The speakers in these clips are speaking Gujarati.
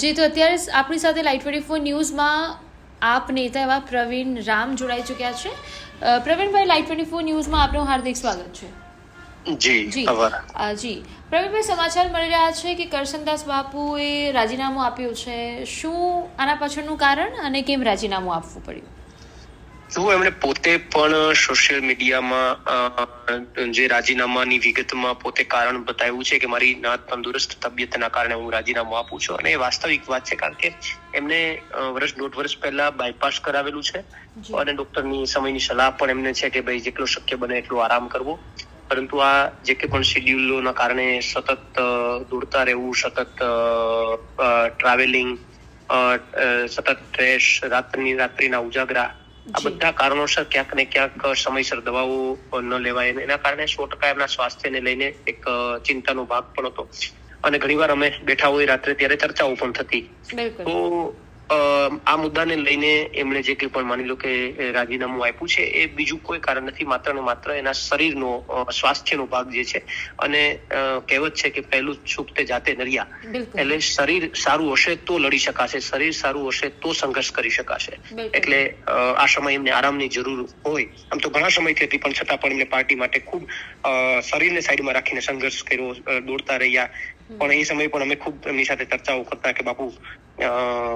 જી તો અત્યારે આપણી સાથે લાઈટ ટ્વેન્ટી ફોર ન્યૂઝમાં આપ નેતા એવા પ્રવીણ રામ જોડાઈ ચૂક્યા છે. પ્રવીણભાઈ લાઈટ ટ્વેન્ટી ફોર ન્યૂઝમાં આપનું હાર્દિક સ્વાગત છે. જી જી. પ્રવીણભાઈ સમાચાર મળી રહ્યા છે કે કરશનદાસ બાપુએ રાજીનામું આપ્યું છે. શું આના પાછળનું કારણ અને કેમ રાજીનામું આપવું પડ્યું? જુઓ એમણે પોતે પણ સોશિયલ મીડિયામાં જે રાજીનામાની વિગતમાં પોતે કારણ બતાવ્યું છે કે મારી ના તંદુરસ્ત તબિયતના કારણે હું રાજીનામું આપું છું. અને એ વાસ્તવિક વાત છે કારણ કે એમને વર્ષ દોઢ વર્ષ પહેલા બાયપાસ કરાવેલું છે. અને ડોક્ટરની સમયની સલાહ પણ એમને છે કે ભાઈ જેટલો શક્ય બને એટલો આરામ કરવો. પરંતુ આ જે કે પણ શેડ્યુલોના કારણે સતત દોડતા રહેવું સતત ટ્રાવેલિંગ સતત ટ્રેશ રાત્રિની રાત્રિના ઉજાગરા આ બધા કારણોસર ક્યાંક ને ક્યાંક સમયસર દવાઓ ન લેવાય એના કારણે સો ટકા એમના સ્વાસ્થ્યને લઈને એક ચિંતાનો ભાગ પણ હતો. અને ઘણીવાર અમે બેઠા હોય રાત્રે ત્યારે ચર્ચાઓ પણ થતી. તો આ મુદ્દાને લઈને એમણે જે કંઈ પણ માની લો કે રાજીનામું આપ્યું છે એ બીજું કોઈ કારણ નથી. માત્ર ને માત્ર એના શરીરનો સ્વાસ્થ્યનો ભાગ જે છે. અને કહેવત છે કે પહેલું સુખ તે જાતે નરિયા. એટલે શરીર સારું હશે તો લડી શકાશે શરીર સારું હશે તો સંઘર્ષ કરી શકાશે. એટલે આ સમય એમને આરામની જરૂર હોય. આમ તો ઘણા સમયથી હતી પણ છતાં પણ એમને પાર્ટી માટે ખૂબ શરીરને સાઈડમાં રાખીને સંઘર્ષ કર્યો દોડતા રહ્યા. પણ એ સમય પણ અમે ખૂબ એમની સાથે ચર્ચાઓ કરતા કે બાપુ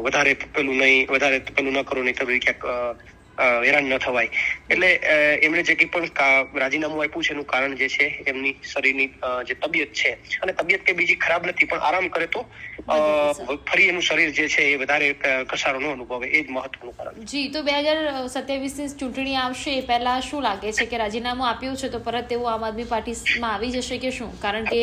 વધારે પેલું નહીં, વધારે પેલું ન કરો, નહીં તો ક્યાંક હેરાન ન થવાય. એટલે એમણે જે કંઈ પણ રાજીનામું આપ્યું છે, એનું કારણ જે છે, એમની શરીરની જે તબિયત છે, અને તબિયત કે બીજી ખરાબ નથી, પણ આરામ કરે તો ફરી એનું શરીર જે છે, એ વધારે કસારો ન અનુભવે. એ જ મહત્વનું કારણ જી, તો બે હજાર સત્યાવીસની ચૂંટણી આવશે, એ પહેલા શું લાગે છે કે રાજીનામું આપ્યું છે, તો પરત તેઓ આમ આદમી પાર્ટીમાં આવી જશે કે શું? કારણ કે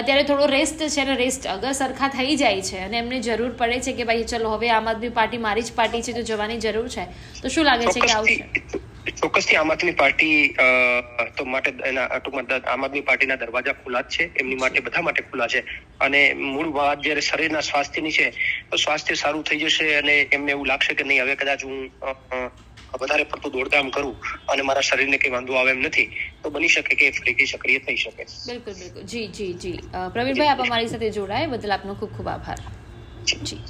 અત્યારે થોડો રેસ્ટ છે ને રેસ્ટ અગર સરખા થઈ જાય છે, અને એમને જરૂર પડે છે કે ભાઈ, ચલો, હવે આમ આદમી પાર્ટી મારી જ પાર્ટી છે, તો જવાની જરૂર છે. તો શું લાગે છે? કે આવશે. ચોક્કસથી આમ આદમી પાર્ટી તો માટે એના ટૂંકમાં આમ આદમી પાર્ટીના દરવાજા ખુલ્લા જ છે. એમની માટે બધા માટે ખુલ્લા છે. અને મૂળ વાત જ્યારે શરીરના સ્વાસ્થ્યની છે તો સ્વાસ્થ્ય સારું થઈ જશે અને એમને એવું લાગશે કે નહીં હવે કદાચ હું વધારે પડતું દોડધામ કરું અને મારા શરીરને કઈ વાંધો આવે એમ નથી તો બની શકે કે ફરીથી સક્રિય થઈ શકે. બિલકુલ બિલકુલ. જી જી જી. પ્રવીણભાઈ આપ અમારી સાથે જોડાય. બદલ આપનો ખૂબ ખૂબ આભાર. જી.